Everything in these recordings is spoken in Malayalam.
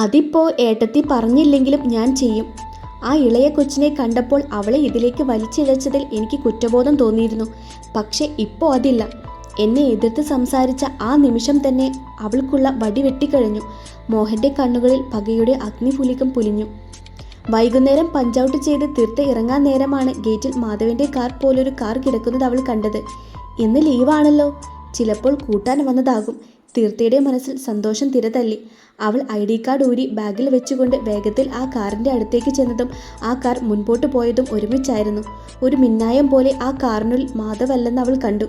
അതിപ്പോ ഏട്ടത്തി പറഞ്ഞില്ലെങ്കിലും ഞാൻ ചെയ്യും. ആ ഇളയ കൊച്ചിനെ കണ്ടപ്പോൾ അവളെ ഇതിലേക്ക് വലിച്ചിഴച്ചതിൽ എനിക്ക് കുറ്റബോധം തോന്നിയിരുന്നു. പക്ഷെ ഇപ്പോൾ അതില്ല. എന്നെ എതിർത്ത് സംസാരിച്ച ആ നിമിഷം തന്നെ അവൾക്കുള്ള വടി വെട്ടിക്കഴിഞ്ഞു. മോഹന്റെ കണ്ണുകളിൽ പകയുടെ അഗ്നിപുലികം പുലിഞ്ഞു. വൈകുന്നേരം പഞ്ചൗട്ട് ചെയ്ത് തീർത്ത് ഇറങ്ങാൻ നേരമാണ് ഗേറ്റിൽ മാധവന്റെ കാർ പോലൊരു കാർ കിടക്കുന്നത് അവൾ കണ്ടത്. ഇന്ന് ലീവാണല്ലോ. ചിലപ്പോൾ കൂട്ടാൻ വന്നതാകും. തീർത്ഥയുടെ മനസ്സിൽ സന്തോഷം തിരതല്ലി. അവൾ ഐ ഡി കാർഡ് ഊരി ബാഗിൽ വെച്ചുകൊണ്ട് വേഗത്തിൽ ആ കാറിന്റെ അടുത്തേക്ക് ചെന്നതും ആ കാർ മുൻപോട്ട് പോയതും ഒരുമിച്ചായിരുന്നു. ഒരു മിന്നായം പോലെ ആ കാറിനുള്ളിൽ മാധവല്ലെന്ന് അവൾ കണ്ടു.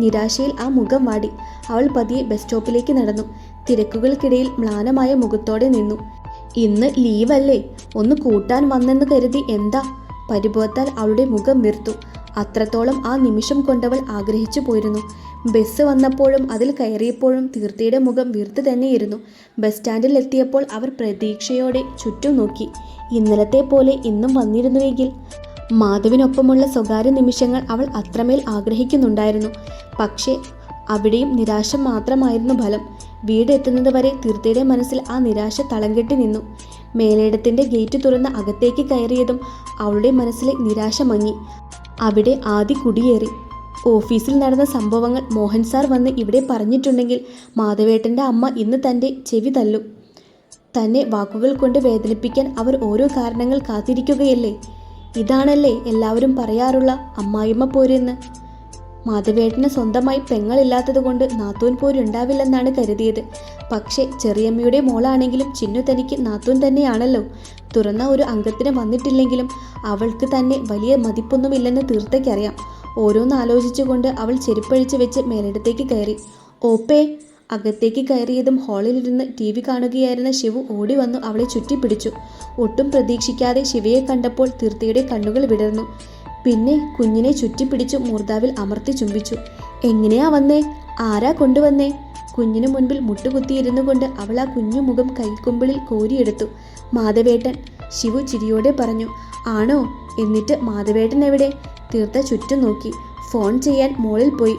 നിരാശയിൽ ആ മുഖം വാടി. അവൾ പതിയെ ബസ് സ്റ്റോപ്പിലേക്ക് നടന്നു. തിരക്കുകൾക്കിടയിൽ മ്ലാനമായ മുഖത്തോടെ നിന്നു. ഇന്ന് ലീവല്ലേ? ഒന്ന് കൂട്ടാൻ വന്നെന്ന് കരുതി എന്താ? പരിഭവത്താൽ അവളുടെ മുഖം വീർത്തു. അത്രത്തോളം ആ നിമിഷം കൊണ്ടവൾ ആഗ്രഹിച്ചു പോയിരുന്നു. ബസ് വന്നപ്പോഴും അതിൽ കയറിയപ്പോഴും തീർത്ഥയുടെ മുഖം വീർത്ത് തന്നെയിരുന്നു. ബസ് സ്റ്റാൻഡിൽ എത്തിയപ്പോൾ അവർ പ്രതീക്ഷയോടെ ചുറ്റും നോക്കി. ഇന്നലത്തെ പോലെ ഇന്നും വന്നിരുന്നുവെങ്കിൽ മാധവിനൊപ്പമുള്ള സ്വകാര്യ നിമിഷങ്ങൾ അവൾ അത്രമേൽ ആഗ്രഹിക്കുന്നുണ്ടായിരുന്നു. പക്ഷേ അവിടെയും നിരാശ മാത്രമായിരുന്നു ഫലം. വീടെത്തുന്നത് വരെ തീർത്ഥയുടെ മനസ്സിൽ ആ നിരാശ തളം കെട്ടി നിന്നു. മേലേടത്തിന്റെ ഗേറ്റ് തുറന്ന് അകത്തേക്ക് കയറിയതും അവളുടെ മനസ്സിലെ നിരാശ മങ്ങി. അവിടെ ആദി കുടിയേറി. ഓഫീസിൽ നടന്ന സംഭവങ്ങൾ മോഹൻ സാർ വന്ന് ഇവിടെ പറഞ്ഞിട്ടുണ്ടെങ്കിൽ മാധവേട്ടന്റെ അമ്മ ഇന്ന് തന്റെ ചെവി തല്ലും. തന്നെ വാക്കുകൾ കൊണ്ട് വേദനിപ്പിക്കാൻ അവർ ഓരോ കാരണങ്ങൾ കാത്തിരിക്കുകയല്ലേ? ഇതാണല്ലേ എല്ലാവരും പറയാറുള്ള അമ്മായിമ്മ പോരെന്ന്. മാധവേട്ടന് സ്വന്തമായി പെങ്ങളില്ലാത്തതുകൊണ്ട് നാത്തൂൻ പോരുണ്ടാവില്ലെന്നാണ് കരുതിയത്. പക്ഷേ ചെറിയമ്മയുടെ മോളാണെങ്കിലും ചിന്നു തനിക്ക് നാത്തൂൻ തന്നെയാണല്ലോ. തുറന്ന ഒരു അംഗത്തിന് വന്നിട്ടില്ലെങ്കിലും അവൾക്ക് തന്നെ വലിയ മതിപ്പൊന്നുമില്ലെന്ന് തീർത്തയ്ക്കറിയാം. ഓരോന്ന് ആലോചിച്ചുകൊണ്ട് അവൾ ചെരുപ്പഴിച്ച് വെച്ച് മേലിടത്തേക്ക് കയറി. ഓപ്പേ അകത്തേക്ക് കയറിയതും ഹാളിലിരുന്ന് ടി വി കാണുകയായിരുന്ന ശിവു ഓടി വന്നു അവളെ ചുറ്റിപ്പിടിച്ചു. ഒട്ടും പ്രതീക്ഷിക്കാതെ ശിവയെ കണ്ടപ്പോൾ തീർത്ഥയുടെ കണ്ണുകൾ വിടർന്നു. പിന്നെ കുഞ്ഞിനെ ചുറ്റിപ്പിടിച്ചു മൂർദാവിൽ അമർത്തി ചുംബിച്ചു. എങ്ങനെയാ വന്നേ? ആരാ കൊണ്ടുവന്നേ? കുഞ്ഞിനു മുൻപിൽ മുട്ടുകുത്തിയിരുന്നു കൊണ്ട് അവൾ ആ കുഞ്ഞു മുഖം കൈക്കുമ്പിളിൽ കോരിയെടുത്തു. മാധവേട്ടൻ ശിവു ചിരിയോടെ പറഞ്ഞു. ആണോ? എന്നിട്ട് മാധവേട്ടൻ എവിടെ? തീർത്ത ചുറ്റും നോക്കി. ഫോൺ ചെയ്യാൻ മോളിൽ പോയി.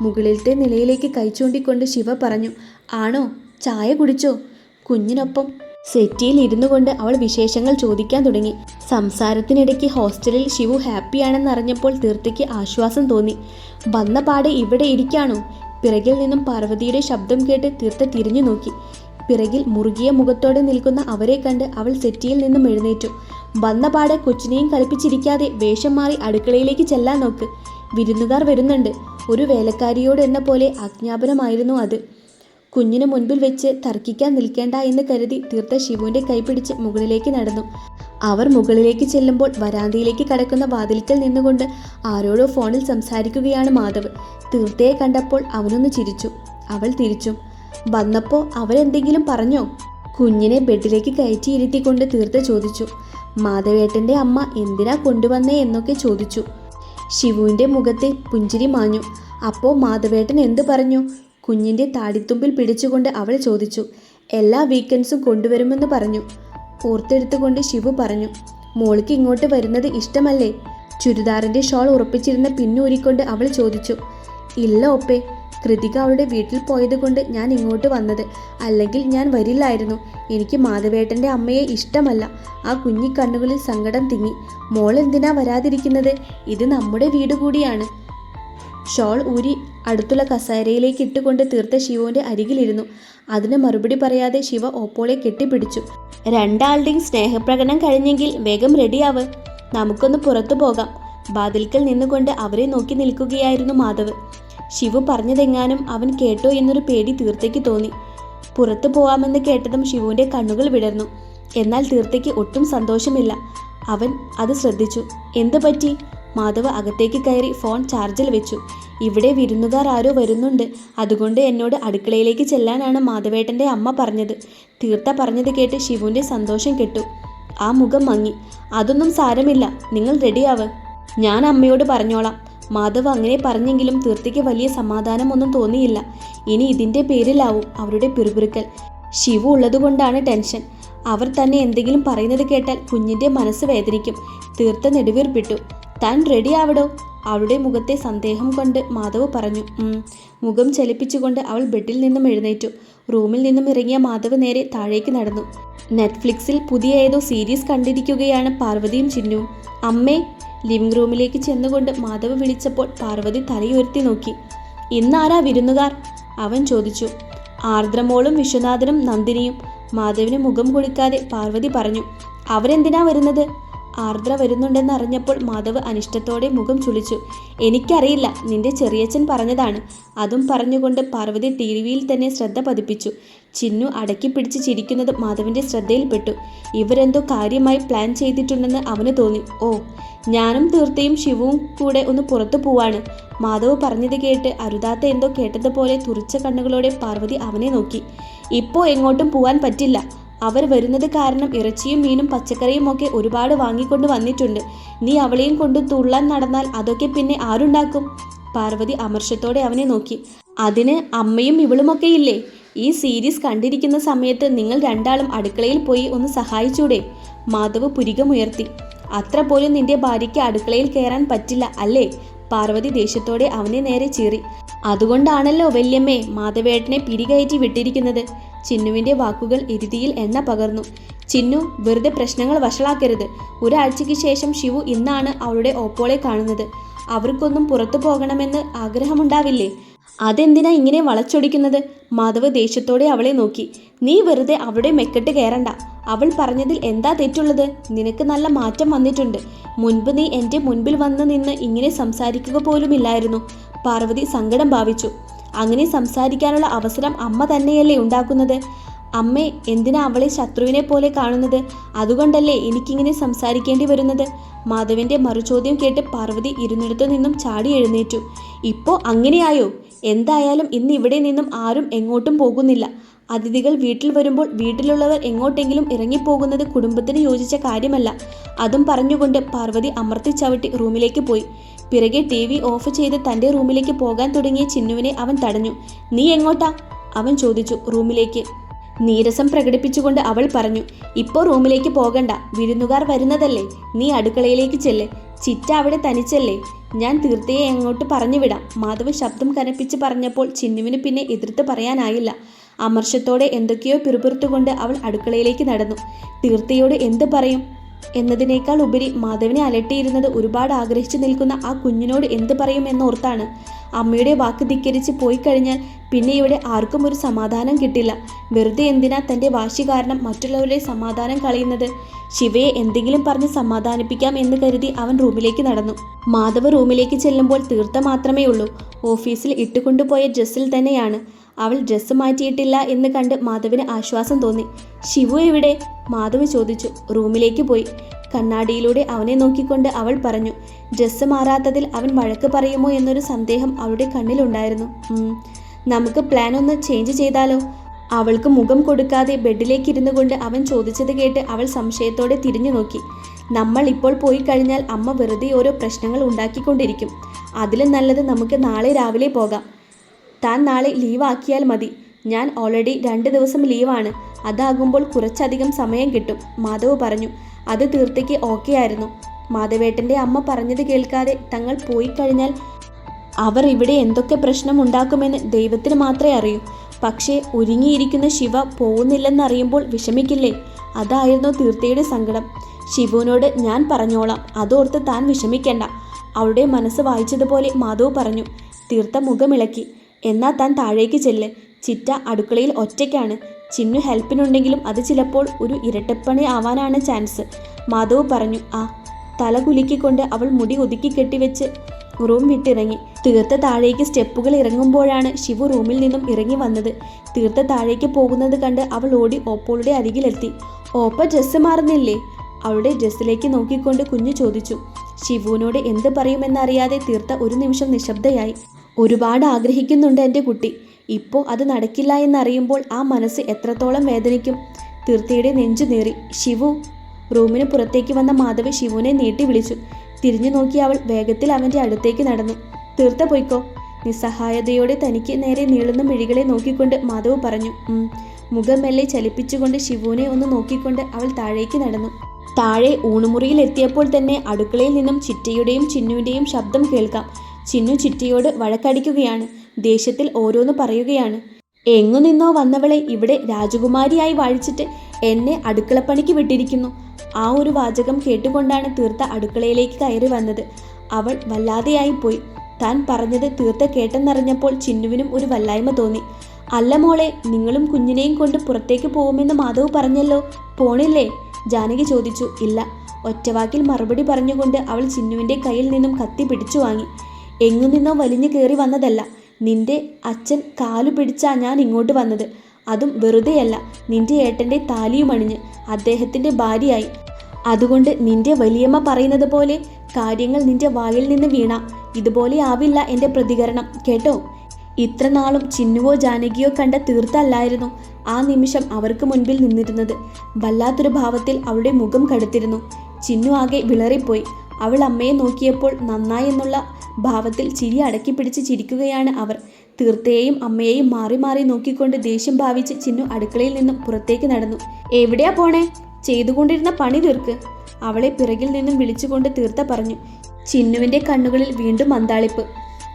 മുകളിലത്തെ നിലയിലേക്ക് കൈ ചൂണ്ടിക്കൊണ്ട് ശിവ പറഞ്ഞു ആണോ? ചായ കുടിച്ചോ? കുഞ്ഞിനൊപ്പം സെറ്റിയിൽ ഇരുന്നു കൊണ്ട് അവൾ വിശേഷങ്ങൾ ചോദിക്കാൻ തുടങ്ങി. സംസാരത്തിനിടയ്ക്ക് ഹോസ്റ്റലിൽ ശിവു ഹാപ്പിയാണെന്ന് അറിഞ്ഞപ്പോൾ തീർത്ഥയ്ക്ക് ആശ്വാസം തോന്നി. വന്ന പാടെ ഇവിടെ ഇരിക്കാണോ? പിറകിൽ നിന്നും പാർവതിയുടെ ശബ്ദം കേട്ട് തീർത്ത തിരിഞ്ഞു നോക്കി. പിറകിൽ മുറുകിയ മുഖത്തോടെ നിൽക്കുന്ന അവരെ കണ്ട് അവൾ സെറ്റിയിൽ നിന്നും എഴുന്നേറ്റു. വന്ന പാടെ കൊച്ചിനെയും കളിപ്പിച്ചിരിക്കാതെ വേഷം മാറി അടുക്കളയിലേക്ക് ചെല്ലാൻ നോക്ക്. വിരുന്നുകാർ വരുന്നുണ്ട്. ഒരു വേലക്കാരിയോട് എന്ന പോലെ ആജ്ഞാപനമായിരുന്നു അത്. കുഞ്ഞിന് മുൻപിൽ വെച്ച് തർക്കിക്കാൻ നിൽക്കേണ്ട എന്ന് കരുതി തീർത്ത ശിവുവിന്റെ കൈപിടിച്ച് മുകളിലേക്ക് നടന്നു. അവർ മുകളിലേക്ക് ചെല്ലുമ്പോൾ വരാന്തയിലേക്ക് കടക്കുന്ന വാതിലിക്കൽ നിന്നുകൊണ്ട് ആരോടോ ഫോണിൽ സംസാരിക്കുകയാണ് മാധവ്. തീർത്തയെ കണ്ടപ്പോൾ അവനൊന്ന് ചിരിച്ചു. അവൾ തിരിച്ചു. വന്നപ്പോൾ അവരെന്തെങ്കിലും പറഞ്ഞോ? കുഞ്ഞിനെ ബെഡിലേക്ക് കയറ്റിയിരുത്തിക്കൊണ്ട് തീർത്ത ചോദിച്ചു. മാധവേട്ടന്റെ അമ്മ എന്തിനാ കൊണ്ടുവന്നേ എന്നൊക്കെ ചോദിച്ചു. ശിവുവിന്റെ മുഖത്തെ പുഞ്ചിരി മാഞ്ഞു. അപ്പോൾ മാധവേട്ടൻ എന്ത് പറഞ്ഞു? കുഞ്ഞിന്റെ താടിത്തുമ്പിൽ പിടിച്ചുകൊണ്ട് അവൾ ചോദിച്ചു. എല്ലാ വീക്കെൻഡ്സും കൊണ്ടുവരുമെന്ന് പറഞ്ഞു. ഓർത്തെടുത്തുകൊണ്ട് ശിവു പറഞ്ഞു മോൾക്ക് ഇങ്ങോട്ട് വരുന്നത് ഇഷ്ടമല്ലേ? ചുരിദാറിന്റെ ഷോൾ ഉറപ്പിച്ചിരുന്ന പിന്നൂരിക്കൊണ്ട് അവൾ ചോദിച്ചു ഇല്ല ഒപ്പേ കൃതിക അവളുടെ വീട്ടിൽ പോയത് കൊണ്ട് ഞാൻ ഇങ്ങോട്ട് വന്നത്. അല്ലെങ്കിൽ ഞാൻ വരില്ലായിരുന്നു. എനിക്ക് മാധവേട്ടന്റെ അമ്മയെ ഇഷ്ടമല്ല. ആ കുഞ്ഞി കണ്ണുകളിൽ സങ്കടം തിങ്ങി. മോൾ എന്തിനാ വരാതിരിക്കുന്നത്? ഇത് നമ്മുടെ വീട് കൂടിയാണ്. ഷോൾ ഊരി അടുത്തുള്ള കസേരയിലേക്ക് ഇട്ടുകൊണ്ട് തീർത്ത ശിവന്റെ അരികിലിരുന്നു. അതിന് മറുപടി പറയാതെ ശിവ ഓപ്പോളെ കെട്ടിപ്പിടിച്ചു. രണ്ടാളുടെയും സ്നേഹപ്രകടനം കഴിഞ്ഞെങ്കിൽ വേഗം റെഡിയാവ്. നമുക്കൊന്ന് പുറത്തു പോകാം. ബാതിൽക്കൽ നിന്നുകൊണ്ട് അവരെ നോക്കി നിൽക്കുകയായിരുന്നു മാധവ്. ശിവു പറഞ്ഞതെങ്ങാനും അവൻ കേട്ടോ എന്നൊരു പേടി തീർത്തേക്ക് തോന്നി. പുറത്തു പോവാമെന്ന് കേട്ടതും ശിവുവിന്റെ കണ്ണുകൾ വിടർന്നു. എന്നാൽ തീർത്തേക്ക് ഒട്ടും സന്തോഷമില്ല. അവൻ അത് ശ്രദ്ധിച്ചു. എന്തു പറ്റി? മാധവ് അകത്തേക്ക് കയറി ഫോൺ ചാർജിൽ വെച്ചു. ഇവിടെ വിരുന്നുകാർ ആരോ വരുന്നുണ്ട്. അതുകൊണ്ട് എന്നോട് അടുക്കളയിലേക്ക് ചെല്ലാനാണ് മാധവേട്ടന്റെ അമ്മ പറഞ്ഞത്. തീർത്ത പറഞ്ഞത് കേട്ട് ശിവുവിന്റെ സന്തോഷം കെട്ടു. ആ മുഖം മങ്ങി. അതൊന്നും സാരമില്ല. നിങ്ങൾ റെഡിയാവ് ഞാൻ അമ്മയോട് പറഞ്ഞോളാം. മാധവ് അങ്ങനെ പറഞ്ഞെങ്കിലും തീർത്തിക്ക് വലിയ സമാധാനമൊന്നും തോന്നിയില്ല. ഇനി ഇതിന്റെ പേരിലാവും അവരുടെ പിറുപിറുക്കൽ. ശിവു ഉള്ളതുകൊണ്ടാണ് ടെൻഷൻ. അവർ തന്നെ എന്തെങ്കിലും പറയുന്നത് കേട്ടാൽ കുഞ്ഞിന്റെ മനസ്സ് വേദനിക്കും. തീർത്ത നെടുവീർപ്പിട്ടു. താൻ റെഡി ആവടോ? അവളുടെ മുഖത്തെ സന്ദേഹം കൊണ്ട് മാധവ് പറഞ്ഞു. മുഖം ചലിപ്പിച്ചുകൊണ്ട് അവൾ ബെഡിൽ നിന്നും എഴുന്നേറ്റു. റൂമിൽ നിന്നും ഇറങ്ങിയ മാധവ് നേരെ താഴേക്ക് നടന്നു. നെറ്റ്ഫ്ലിക്സിൽ പുതിയ ഏതോ സീരീസ് കണ്ടിരിക്കുകയാണ് പാർവതിയും ചിന്നുവും അമ്മേ ലിവിംഗ് റൂമിലേക്ക് ചെന്നുകൊണ്ട് മാധവ് വിളിച്ചപ്പോൾ പാർവതി തലയുയർത്തി നോക്കി. ഇന്നാരാ വിരുന്നുകാർ? അവൻ ചോദിച്ചു. ആർദ്രമോളും വിശ്വനാഥനും നന്ദിനിയും. മാധവിന് മുഖം കൊടുക്കാതെ പാർവതി പറഞ്ഞു. അവരെന്തിനാ വരുന്നത്? ആർദ്ര വരുന്നുണ്ടെന്ന് അറിഞ്ഞപ്പോൾ മാധവ് അനിഷ്ടത്തോടെ മുഖം ചുളിച്ചു. എനിക്കറിയില്ല നിന്റെ ചെറിയച്ഛൻ പറഞ്ഞതാണ്. അതും പറഞ്ഞുകൊണ്ട് പാർവതി ടി വിയിൽ തന്നെ ശ്രദ്ധ പതിപ്പിച്ചു. ചിന്നു അടക്കി പിടിച്ച് ചിരിക്കുന്നത് മാധവിന്റെ ശ്രദ്ധയിൽപ്പെട്ടു. ഇവരെന്തോ കാര്യമായി പ്ലാൻ ചെയ്തിട്ടുണ്ടെന്ന് അവന് തോന്നി. ഓ ഞാനും തീർത്തയും ശിവവും കൂടെ ഒന്ന് പുറത്തു പോവാണ്. മാധവ് പറഞ്ഞത് കേട്ട് അരുതാത്ത എന്തോ കേട്ടതുപോലെ തുറിച്ച കണ്ണുകളോടെ പാർവതി അവനെ നോക്കി. ഇപ്പോൾ എങ്ങോട്ടും പോവാൻ പറ്റില്ല. അവർ വരുന്നത് കാരണം ഇറച്ചിയും മീനും പച്ചക്കറിയും ഒക്കെ ഒരുപാട് വാങ്ങിക്കൊണ്ട് വന്നിട്ടുണ്ട്. നീ അവളെയും കൊണ്ട് തുള്ളാൻ നടന്നാൽ അതൊക്കെ പിന്നെ ആരുണ്ടാക്കും? പാർവതി അമർഷത്തോടെ അവനെ നോക്കി. അതിന് അമ്മയും ഇവളുമൊക്കെ ഇല്ലേ? ഈ സീരീസ് കണ്ടിരിക്കുന്ന സമയത്ത് നിങ്ങൾ രണ്ടാളും അടുക്കളയിൽ പോയി ഒന്ന് സഹായിച്ചൂടെ? മാധവ് പുരികമുയർത്തി. അത്ര പോലും നിന്റെ ഭാര്യയ്ക്ക് അടുക്കളയിൽ കയറാൻ പറ്റില്ല അല്ലേ? പാർവതി ദേഷ്യത്തോടെ അവനെ നേരെ ചീറി. അതുകൊണ്ടാണല്ലോ വല്യമ്മേ മാധവേട്ടനെ പിരികയറ്റി വിട്ടിരിക്കുന്നത്. ചിന്നുവിന്റെ വാക്കുകൾ ഇരുതിയിൽ എണ്ണ പകർന്നു. ചിന്നു വെറുതെ പ്രശ്നങ്ങൾ വഷളാക്കരുത്. ഒരാഴ്ചയ്ക്ക് ശേഷം ശിവു ഇന്നാണ് അവളുടെ ഓപ്പോളെ കാണുന്നത്. അവർക്കൊന്നും പുറത്തു പോകണമെന്ന് ആഗ്രഹമുണ്ടാവില്ലേ? അതെന്തിനാ ഇങ്ങനെ വളച്ചൊടിക്കുന്നത്? മാധവ് ദേഷ്യത്തോടെ അവളെ നോക്കി. നീ വെറുതെ അവിടെ മെക്കെട്ട് കയറണ്ട. അവൾ പറഞ്ഞതിൽ എന്താ തെറ്റുള്ളത്? നിനക്ക് നല്ല മാറ്റം വന്നിട്ടുണ്ട്. മുൻപ് നീ എന്റെ മുൻപിൽ വന്ന് നിന്ന് ഇങ്ങനെ സംസാരിക്കുക പോലുമില്ലായിരുന്നു. പാർവതി സങ്കടം ഭാവിച്ചു. അങ്ങനെ സംസാരിക്കാനുള്ള അവസരം അമ്മ തന്നെയല്ലേ ഉണ്ടാക്കുന്നത്? അമ്മേ എന്തിനാ അവളെ ശത്രുവിനെ പോലെ കാണുന്നത്? അതുകൊണ്ടല്ലേ എനിക്കിങ്ങനെ സംസാരിക്കേണ്ടി വരുന്നത്? മാധവന്റെ മറുചോദ്യം കേട്ട് പാർവതി ഇരുന്നിടത്തു നിന്നും ചാടി എഴുന്നേറ്റു. ഇപ്പോ അങ്ങനെയായോ? എന്തായാലും ഇന്ന് ഇവിടെ നിന്നും ആരും എങ്ങോട്ടും പോകുന്നില്ല. അതിഥികൾ വീട്ടിൽ വരുമ്പോൾ വീട്ടിലുള്ളവർ എങ്ങോട്ടെങ്കിലും ഇറങ്ങിപ്പോകുന്നത് കുടുംബത്തിന് യോജിച്ച കാര്യമല്ല. അതും പറഞ്ഞുകൊണ്ട് പാർവതി അമർത്തി ചവിട്ടി റൂമിലേക്ക് പോയി. പിറകെ ടി വി ഓഫ് ചെയ്ത് തന്റെ റൂമിലേക്ക് പോകാൻ തുടങ്ങിയ ചിന്നുവിനെ അവൻ തടഞ്ഞു. നീ എങ്ങോട്ടാ? അവൻ ചോദിച്ചു. റൂമിലേക്ക്. നീരസം പ്രകടിപ്പിച്ചുകൊണ്ട് അവൾ പറഞ്ഞു. ഇപ്പോൾ റൂമിലേക്ക് പോകണ്ട. വിരുന്നുകാർ വരുന്നതല്ലേ. നീ അടുക്കളയിലേക്ക് ചെല്ലേ. ചിറ്റ അവിടെ തനിച്ചല്ലേ. ഞാൻ തീർത്തയെ എങ്ങോട്ട് പറഞ്ഞു വിടാം മാധവ് ശബ്ദം കനപ്പിച്ച് പറഞ്ഞപ്പോൾ ചിന്നുവിന് പിന്നെ എതിർത്ത് പറയാനായില്ല. അമർഷത്തോടെ എന്തൊക്കെയോ പിറുപിറുത്തുകൊണ്ട് അവൾ അടുക്കളയിലേക്ക് നടന്നു. തീർത്തയോട് എന്ത് പറയും? എന്നതിനേക്കാൾ ഉപരി മാധവിനെ അലട്ടിയിരുന്നത് ഒരുപാട് ആഗ്രഹിച്ചു നിൽക്കുന്ന ആ കുഞ്ഞിനോട് എന്ത് പറയും എന്നോർത്താണ്. അമ്മയുടെ വാക്ക് ധിക്കരിച്ച് പോയി കഴിഞ്ഞാൽ പിന്നെ ഇവിടെ ആർക്കും ഒരു സമാധാനം കിട്ടില്ല. വെറുതെ എന്തിനാ തന്റെ വാശി കാരണം മറ്റുള്ളവരുടെ സമാധാനം കളയുന്നത്? ശിവയെ എന്തെങ്കിലും പറഞ്ഞ് സമാധാനിപ്പിക്കാം എന്ന് കരുതി അവൻ റൂമിലേക്ക് നടന്നു. മാധവ് റൂമിലേക്ക് ചെല്ലുമ്പോൾ തീർത്ത മാത്രമേ ഉള്ളൂ. ഓഫീസിൽ ഇട്ടുകൊണ്ടുപോയ ഡ്രസ്സിൽ തന്നെയാണ്. അവൾ ഡ്രസ്സ് മാറ്റിയിട്ടില്ല എന്ന് കണ്ട് മാധവിന് ആശ്വാസം തോന്നി. ശിവു എവിടെ? മാധവ് ചോദിച്ചു. റൂമിലേക്ക് പോയി. കണ്ണാടിയിലൂടെ അവനെ നോക്കിക്കൊണ്ട് അവൾ പറഞ്ഞു ഡ്രസ്സ് മാറാത്തതിൽ അവൻ വഴക്ക് പറയുമോ എന്നൊരു സന്ദേഹം അവളുടെ കണ്ണിലുണ്ടായിരുന്നു. നമുക്ക് പ്ലാൻ ഒന്ന് ചേഞ്ച് ചെയ്താലോ അവൾക്ക് മുഖം കൊടുക്കാതെ ബെഡിലേക്ക് ഇരുന്നു കൊണ്ട് അവൻ ചോദിച്ചത് കേട്ട് അവൾ സംശയത്തോടെ തിരിഞ്ഞു നോക്കി. നമ്മൾ ഇപ്പോൾ പോയി കഴിഞ്ഞാൽ അമ്മ വെറുതെ ഓരോ പ്രശ്നങ്ങൾ ഉണ്ടാക്കിക്കൊണ്ടിരിക്കും. അതിലും നല്ലത് നമുക്ക് നാളെ രാവിലെ പോകാം. താൻ നാളെ ലീവ് ആക്കിയാൽ മതി. ഞാൻ ഓൾറെഡി രണ്ട് ദിവസം ലീവാണ് അതാകുമ്പോൾ കുറച്ചധികം സമയം കിട്ടും മാധവ് പറഞ്ഞു. അത് തീർത്തേക്ക് ഓക്കെ ആയിരുന്നു. മാധവേട്ടന്റെ അമ്മ പറഞ്ഞത് കേൾക്കാതെ തങ്ങൾ പോയി കഴിഞ്ഞാൽ അവർ ഇവിടെ എന്തൊക്കെ പ്രശ്നം ഉണ്ടാക്കുമെന്ന് ദൈവത്തിന് മാത്രമേ അറിയൂ. പക്ഷേ ഒരുങ്ങിയിരിക്കുന്ന ശിവ പോകുന്നില്ലെന്നറിയുമ്പോൾ വിഷമിക്കില്ലേ? അതായിരുന്നു തീർത്ഥയുടെ സങ്കടം. ശിവുവിനോട് ഞാൻ പറഞ്ഞോളാം അതോർത്ത് താൻ വിഷമിക്കേണ്ട. അവളുടെ മനസ്സ് വായിച്ചതുപോലെ മാധവ് പറഞ്ഞു തീർത്ഥ മുഖമിളക്കി എന്നാൽ താൻ താഴേക്ക് ചെല്ല്. ചിറ്റ അടുക്കളയിൽ ഒറ്റയ്ക്കാണ്. ചിന്നു ഹെൽപ്പിനുണ്ടെങ്കിലും അത് ചിലപ്പോൾ ഒരു ഇരട്ടപ്പണി ആവാനാണ് ചാൻസ്. മാധവ് പറഞ്ഞു ആ തല കുലുക്കിക്കൊണ്ട് അവൾ മുടി ഒതുക്കി കെട്ടിവെച്ച് റൂം വിട്ടിറങ്ങി. തീർത്ത താഴേക്ക് സ്റ്റെപ്പുകൾ ഇറങ്ങുമ്പോഴാണ് ശിവു റൂമിൽ നിന്നും ഇറങ്ങി വന്നത്. തീർത്ത താഴേക്ക് പോകുന്നത് കണ്ട് അവൾ ഓടി ഓപ്പോളുടെ അരികിലെത്തി. ഓപ്പ ഡ്രസ്സ് മാറുന്നില്ലേ? അവളുടെ ഡ്രസ്സിലേക്ക് നോക്കിക്കൊണ്ട് കുഞ്ഞു ചോദിച്ചു. ശിവുവിനോട് എന്ത് പറയുമെന്നറിയാതെ തീർത്ത ഒരു നിമിഷം നിശബ്ദയായി. ഒരുപാട് ആഗ്രഹിക്കുന്നുണ്ട് എന്റെ കുട്ടി. ഇപ്പോൾ അത് നടക്കില്ല എന്നറിയുമ്പോൾ ആ മനസ്സ് എത്രത്തോളം വേദനിക്കും. തീർത്ഥയുടെ നെഞ്ചു നേറി. ശിവു റൂമിന് പുറത്തേക്ക് വന്ന മാധവി ശിവുവിനെ നീട്ടി വിളിച്ചു. തിരിഞ്ഞു നോക്കി അവൾ വേഗത്തിൽ അവന്റെ അടുത്തേക്ക് നടന്നു. തീർത്ത പൊയ്ക്കോ. നിസ്സഹായതയോടെ തനിക്ക് നേരെ നീളുന്ന മിഴികളെ നോക്കിക്കൊണ്ട് മാധവ് പറഞ്ഞു മുഖമെല്ലെ മുഖം മെല്ലെ ചലിപ്പിച്ചുകൊണ്ട് ശിവുവിനെ ഒന്ന് നോക്കിക്കൊണ്ട് അവൾ താഴേക്ക് നടന്നു. താഴെ ഊണുമുറിയിൽ എത്തിയപ്പോൾ തന്നെ അടുക്കളയിൽ നിന്നും ചിറ്റയുടെയും ചിന്നുവിന്റെയും ശബ്ദം കേൾക്കാം. ചിന്നു ചിറ്റയോട് വഴക്കടിക്കുകയാണ്. ദേഷ്യത്തിൽ ഓരോന്ന് പറയുകയാണ്. എങ്ങു നിന്നോ വന്നവളെ ഇവിടെ രാജകുമാരിയായി വാഴിച്ചിട്ട് എന്നെ അടുക്കളപ്പണിക്ക് വിട്ടിരിക്കുന്നു. ആ ഒരു വാചകം കേട്ടുകൊണ്ടാണ് തീർത്ത അടുക്കളയിലേക്ക് കയറി വന്നത്. അവൾ വല്ലാതെയായി പോയി. താൻ പറഞ്ഞത് തീർത്ത കേട്ടെന്നറിഞ്ഞപ്പോൾ ചിന്നുവിനും ഒരു വല്ലായ്മ തോന്നി. അല്ല മോളെ നിങ്ങളും കുഞ്ഞിനെയും കൊണ്ട് പുറത്തേക്ക് പോകുമെന്ന് മാധവ് പറഞ്ഞല്ലോ. പോണില്ലേ? ജാനകി ചോദിച്ചു. ഇല്ല. ഒറ്റവാക്കിൽ മറുപടി പറഞ്ഞുകൊണ്ട് അവൾ ചിന്നുവിന്റെ കയ്യിൽ നിന്നും കത്തി പിടിച്ചു വാങ്ങി. എങ്ങു നിന്നോ വലിഞ്ഞു കയറി വന്നതല്ല. നിന്റെ അച്ഛൻ കാലു പിടിച്ചാ ഞാൻ ഇങ്ങോട്ട് വന്നത്. അതും വെറുതെയല്ല നിന്റെ ഏട്ടന്റെ താലിയും അണിഞ്ഞ് അദ്ദേഹത്തിന്റെ ഭാര്യയായി. അതുകൊണ്ട് നിന്റെ വലിയമ്മ പറയുന്നത് പോലെ കാര്യങ്ങൾ നിന്റെ വായിൽ നിന്ന് വീണ. ഇതുപോലെ ആവില്ല എന്റെ പ്രതികരണം കേട്ടോ? ഇത്ര നാളും ചിന്നുവോ ജാനകിയോ കണ്ട തീർത്തല്ലായിരുന്നു ആ നിമിഷം അവർക്ക് മുൻപിൽ നിന്നിരുന്നത്. വല്ലാത്തൊരു ഭാവത്തിൽ അവളുടെ മുഖം കടുത്തിരുന്നു. ചിന്നു ആകെ വിളറിപ്പോയി. അവൾ അമ്മയെ നോക്കിയപ്പോൾ നന്നായി എന്നുള്ള ഭാവത്തിൽ ചിരി അടക്കി പിടിച്ച് ചിരിക്കുകയാണ് അവർ. തീർത്തയെയും അമ്മയെയും മാറി മാറി നോക്കിക്കൊണ്ട് ദേഷ്യം ഭാവിച്ച് ചിന്നു അടുക്കളയിൽ നിന്നും പുറത്തേക്ക് നടന്നു. എവിടെയാ പോണേ? ചെയ്തുകൊണ്ടിരുന്ന പണി തീർക്ക്. അവളെ പിറകിൽ നിന്നും വിളിച്ചുകൊണ്ട് തീർത്ത പറഞ്ഞു. ചിന്നുവിന്റെ കണ്ണുകളിൽ വീണ്ടും മന്താളിപ്പ്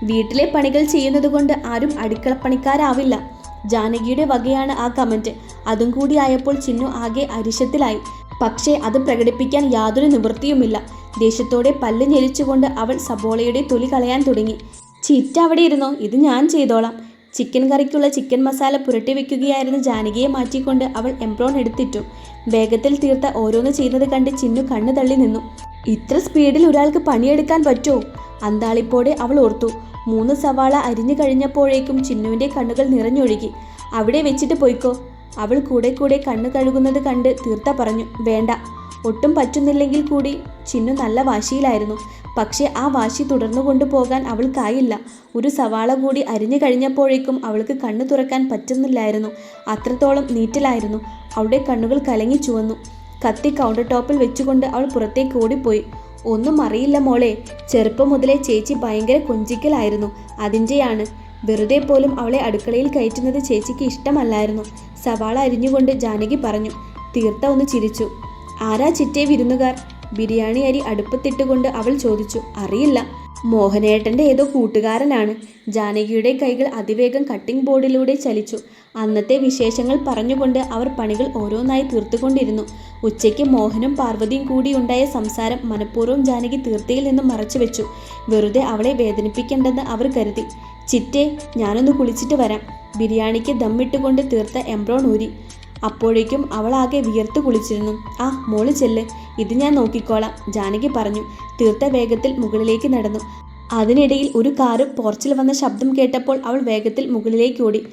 വീട്ടിലെ പണികൾ ചെയ്യുന്നത് കൊണ്ട് ആരും അടുക്കളപ്പണിക്കാരാവില്ല. ജാനകിയുടെ വകയാണ് ആ കമന്റ്. അതും കൂടി ആയപ്പോൾ ചിന്നു ആകെ അരിശത്തിലായി. പക്ഷേ അത് പ്രകടിപ്പിക്കാൻ യാതൊരു നിവൃത്തിയുമില്ല. ദേഷ്യത്തോടെ പല്ല് ഞെരിച്ചുകൊണ്ട് അവൾ സബോളയുടെ തൊലി കളയാൻ തുടങ്ങി. ചീറ്റ അവിടെ ഇരുന്നോ? ഇത് ഞാൻ ചെയ്തോളാം. ചിക്കൻ കറിക്കുള്ള ചിക്കൻ മസാല പുരട്ടി വെക്കുകയായിരുന്ന ജാനകിയെ മാറ്റിക്കൊണ്ട് അവൾ എംബ്രോൺ എടുത്തിട്ടു. വേഗത്തിൽ തീർത്ത ഓരോന്ന് ചെയ്യുന്നത് കണ്ട് ചിന്നു കണ്ണു തള്ളി നിന്നു. ഇത്ര സ്പീഡിൽ ഒരാൾക്ക് പണിയെടുക്കാൻ പറ്റുമോ അന്താളിപ്പോടെ അവൾ ഓർത്തു. മൂന്ന് സവാള അരിഞ്ഞു കഴിഞ്ഞപ്പോഴേക്കും ചിന്നുവിന്റെ കണ്ണുകൾ നിറഞ്ഞൊഴുകി. അവിടെ വെച്ചിട്ട് പോയിക്കോ. അവൾ കൂടെ കൂടെ കണ്ണു കഴുകുന്നത് കണ്ട് തീർത്ത പറഞ്ഞു വേണ്ട. ഒട്ടും പറ്റുന്നില്ലെങ്കിൽ കൂടി. ചിന്നു നല്ല വാശിയിലായിരുന്നു. പക്ഷേ ആ വാശി തുടർന്നു കൊണ്ടുപോകാൻ അവൾക്കായില്ല. ഒരു സവാള കൂടി അരിഞ്ഞു കഴിഞ്ഞപ്പോഴേക്കും അവൾക്ക് കണ്ണു തുറക്കാൻ പറ്റുന്നില്ലായിരുന്നു. അത്രത്തോളം നീറ്റിലായിരുന്നു. അവളുടെ കണ്ണുകൾ കലങ്ങി ചുവന്നു. കത്തി കൗണ്ടർ ടോപ്പിൽ വെച്ചുകൊണ്ട് അവൾ പുറത്തേക്ക് ഓടിപ്പോയി. ഒന്നും അറിയില്ല മോളെ. ചെറുപ്പം മുതലേ ചേച്ചി ഭയങ്കര കൊഞ്ചിക്കലായിരുന്നു. അതിന്റെയാണ് വെറുതെ പോലും അവളെ അടുക്കളയിൽ കയറ്റുന്നത് ചേച്ചിക്ക് ഇഷ്ടമല്ലായിരുന്നു. സവാള അരിഞ്ഞുകൊണ്ട് ജാനകി പറഞ്ഞു തീർത്ത ഒന്ന് ചിരിച്ചു. ആരാ ചിറ്റേ വിരുന്നുകാർ? ബിരിയാണി അരി അടുപ്പത്തിട്ടുകൊണ്ട് അവൾ ചോദിച്ചു. അറിയില്ല. മോഹനേട്ടന്റെ ഏതോ കൂട്ടുകാരനാണ്. ജാനകിയുടെ കൈകൾ അതിവേഗം കട്ടിംഗ് ബോർഡിലൂടെ ചലിച്ചു. അന്നത്തെ വിശേഷങ്ങൾ പറഞ്ഞുകൊണ്ട് അവർ പണികൾ ഓരോന്നായി തീർത്തുകൊണ്ടിരുന്നു. ഉച്ചയ്ക്ക് മോഹനും പാർവതിയും കൂടി ഉണ്ടായ സംസാരം മനഃപൂർവം ജാനകി തീർത്തയിൽ നിന്നും മറച്ചുവെച്ചു വെറുതെ അവളെ വേദനിപ്പിക്കേണ്ടെന്ന് അവർ കരുതി. ചിറ്റേ ഞാനൊന്ന് കുളിച്ചിട്ട് വരാം. ബിരിയാണിക്ക് ദമ്മിട്ടുകൊണ്ട് തീർത്ത എംബ്രോൺ ഊരി. അപ്പോഴേക്കും അവളാകെ വിയർത്ത് കുളിച്ചിരുന്നു. ആ മോൾ ചെല്ല്. ഇത് ഞാൻ നോക്കിക്കോളാം ജാനകി പറഞ്ഞു. തീർത്ത വേഗത്തിൽ മുകളിലേക്ക് നടന്നു. അതിനിടയിൽ ഒരു കാറ് പോർച്ചിൽ വന്ന ശബ്ദം കേട്ടപ്പോൾ അവൾ വേഗത്തിൽ മുകളിലേക്ക് ഓടി.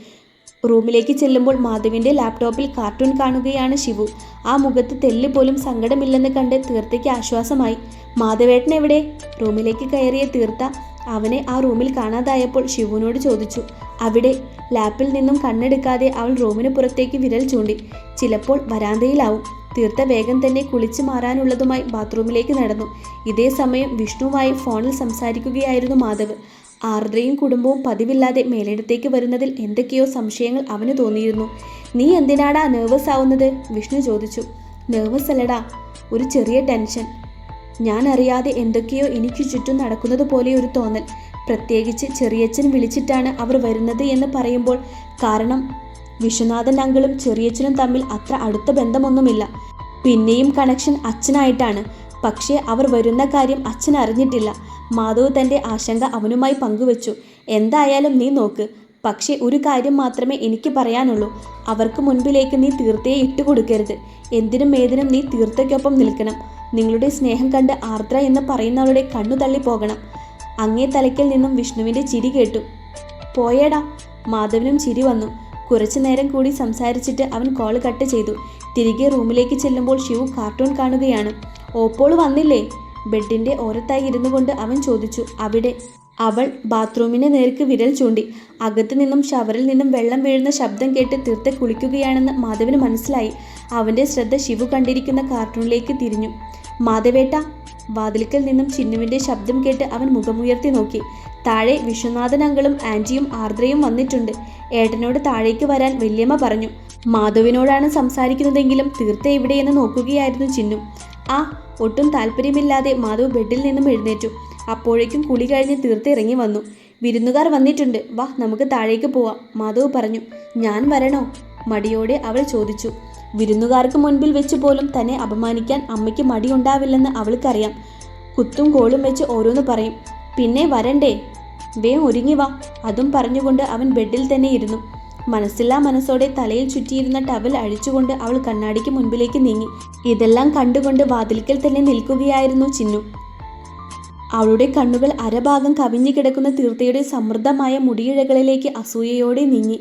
റൂമിലേക്ക് ചെല്ലുമ്പോൾ മാധവിന്റെ ലാപ്ടോപ്പിൽ കാർട്ടൂൺ കാണുകയാണ് ശിവു. ആ മുഖത്ത് തെല്ല് പോലും സങ്കടമില്ലെന്ന് കണ്ട് തീർത്തയ്ക്ക് ആശ്വാസമായി. മാധവേട്ടൻ എവിടെ റൂമിലേക്ക് കയറിയ തീർത്ത അവനെ ആ റൂമിൽ കാണാതായപ്പോൾ ശിവുവിനോട് ചോദിച്ചു. അവിടെ ലാപ്പിൽ നിന്നും കണ്ണെടുക്കാതെ അവൾ റൂമിന് പുറത്തേക്ക് വിരൽ ചൂണ്ടി. ചിലപ്പോൾ വരാന്തയിലാവും. തീർത്ത വേഗം തന്നെ കുളിച്ചു മാറാനുള്ളതുമായി ബാത്റൂമിലേക്ക് നടന്നു. ഇതേ സമയം വിഷ്ണുവായി ഫോണിൽ സംസാരിക്കുകയായിരുന്നു മാധവ്. ആർദ്രയും കുടുംബവും പതിവില്ലാതെ മേലിടത്തേക്ക് വരുന്നതിൽ എന്തൊക്കെയോ സംശയങ്ങൾ അവന് തോന്നിയിരുന്നു. നീ എന്തിനാടാ നെർവസ് ആവുന്നത്? വിഷ്ണു ചോദിച്ചു. നെർവസ് അല്ലടാ ഒരു ചെറിയ ടെൻഷൻ. ഞാൻ അറിയാതെ എന്തൊക്കെയോ എനിക്ക് ചുറ്റും നടക്കുന്നത് പോലെ ഒരു തോന്നൽ. പ്രത്യേകിച്ച് ചെറിയച്ഛൻ വിളിച്ചിട്ടാണ് അവർ വരുന്നത് എന്ന് പറയുമ്പോൾ. കാരണം വിശ്വനാഥൻ അങ്കിളും ചെറിയച്ഛനും തമ്മിൽ അത്ര അടുത്ത ബന്ധമൊന്നുമില്ല. പിന്നെയും കണക്ഷൻ അച്ഛനായിട്ടാണ്. പക്ഷേ അവർ വരുന്ന കാര്യം അച്ഛൻ അറിഞ്ഞിട്ടില്ല. മാധവ് തന്റെ ആശങ്ക അവനുമായി പങ്കുവച്ചു. എന്തായാലും നീ നോക്ക്. പക്ഷേ ഒരു കാര്യം മാത്രമേ എനിക്ക് പറയാനുള്ളൂ. അവർക്ക് മുൻപിലേക്ക് നീ തീർത്തയെ ഇട്ടുകൊടുക്കരുത്. എന്തിനും ഏതിനും നീ തീർത്തയ്ക്കൊപ്പം നിൽക്കണം. നിങ്ങളുടെ സ്നേഹം കണ്ട് ആർദ്ര എന്ന് പറയുന്നവളുടെ കണ്ണു തള്ളി പോകണം. അങ്ങേ തലയ്ക്കൽ നിന്നും വിഷ്ണുവിന്റെ ചിരി കേട്ടു. പോയേടാ. മാധവനും ചിരി വന്നു. കുറച്ചു നേരം കൂടി സംസാരിച്ചിട്ട് അവൻ കോൾ കട്ട് ചെയ്തു. തിരികെ റൂമിലേക്ക് ചെല്ലുമ്പോൾ ഷിവു കാർട്ടൂൺ കാണുകയാണ്. ഓപ്പോൾ വന്നില്ലേ? ബെഡിന്റെ ഓരത്തായി ഇരുന്നു കൊണ്ട് അവൻ ചോദിച്ചു അവിടെ. അവൾ ബാത്റൂമിന് നേർക്ക് വിരൽ ചൂണ്ടി അകത്തു നിന്നും ഷവറിൽ നിന്നും വെള്ളം വീഴുന്ന ശബ്ദം കേട്ട് തീർത്ത് കുളിക്കുകയാണെന്ന് മാധവന് മനസ്സിലായി. അവന്റെ ശ്രദ്ധ ശിവു കണ്ടിരിക്കുന്ന കാർട്ടൂണിലേക്ക് തിരിഞ്ഞു. മാധവേട്ട വാതിൽക്കൽ നിന്നും ചിന്നുവിന്റെ ശബ്ദം കേട്ട് അവൻ മുഖമുയർത്തി നോക്കി. താഴെ വിശ്വനാഥൻ അങ്കളും ആന്റിയും ആർദ്രയും വന്നിട്ടുണ്ട്. ഏട്ടനോട് താഴേക്ക് വരാൻ വല്യമ്മ പറഞ്ഞു. മാധവിനോടാണ് സംസാരിക്കുന്നതെങ്കിലും തീർത്ത എവിടെയെന്ന് നോക്കുകയായിരുന്നു ചിന്നു. ആ ഒട്ടും താല്പര്യമില്ലാതെ മാധവ് ബെഡിൽ നിന്നും എഴുന്നേറ്റു. അപ്പോഴേക്കും കുളി കഴിഞ്ഞ് തീർത്തിറങ്ങി വന്നു. വിരുന്നുകാർ വന്നിട്ടുണ്ട്. വാ നമുക്ക് താഴേക്ക് പോവാം മാധവ് പറഞ്ഞു. ഞാൻ വരണോ? മടിയോടെ അവൾ ചോദിച്ചു. വിരുന്നുകാർക്ക് മുൻപിൽ വെച്ച് പോലും തന്നെ അപമാനിക്കാൻ അമ്മയ്ക്ക് മടിയുണ്ടാവില്ലെന്ന് അവൾക്കറിയാം. കുത്തും കോളും വെച്ച് ഓരോന്ന് പറയും. പിന്നെ വരണ്ടേ? വേ ഒരുങ്ങി വാ. അതും പറഞ്ഞുകൊണ്ട് അവൻ ബെഡിൽ തന്നെ ഇരുന്നു. മനസ്സില്ലാ മനസ്സോടെ തലയിൽ ചുറ്റിയിരുന്ന ടവൽ അഴിച്ചുകൊണ്ട് അവൾ കണ്ണാടിക്ക് മുൻപിലേക്ക് നീങ്ങി. ഇതെല്ലാം കണ്ടുകൊണ്ട് വാതിൽക്കൽ തന്നെ നിൽക്കുകയായിരുന്നു ചിന്നു. അവളുടെ കണ്ണുകൾ അരഭാഗം കവിഞ്ഞു കിടക്കുന്ന തീർത്ഥയുടെ സമൃദ്ധമായ മുടിയിഴകളിലേക്ക് അസൂയയോടെ നീങ്ങി.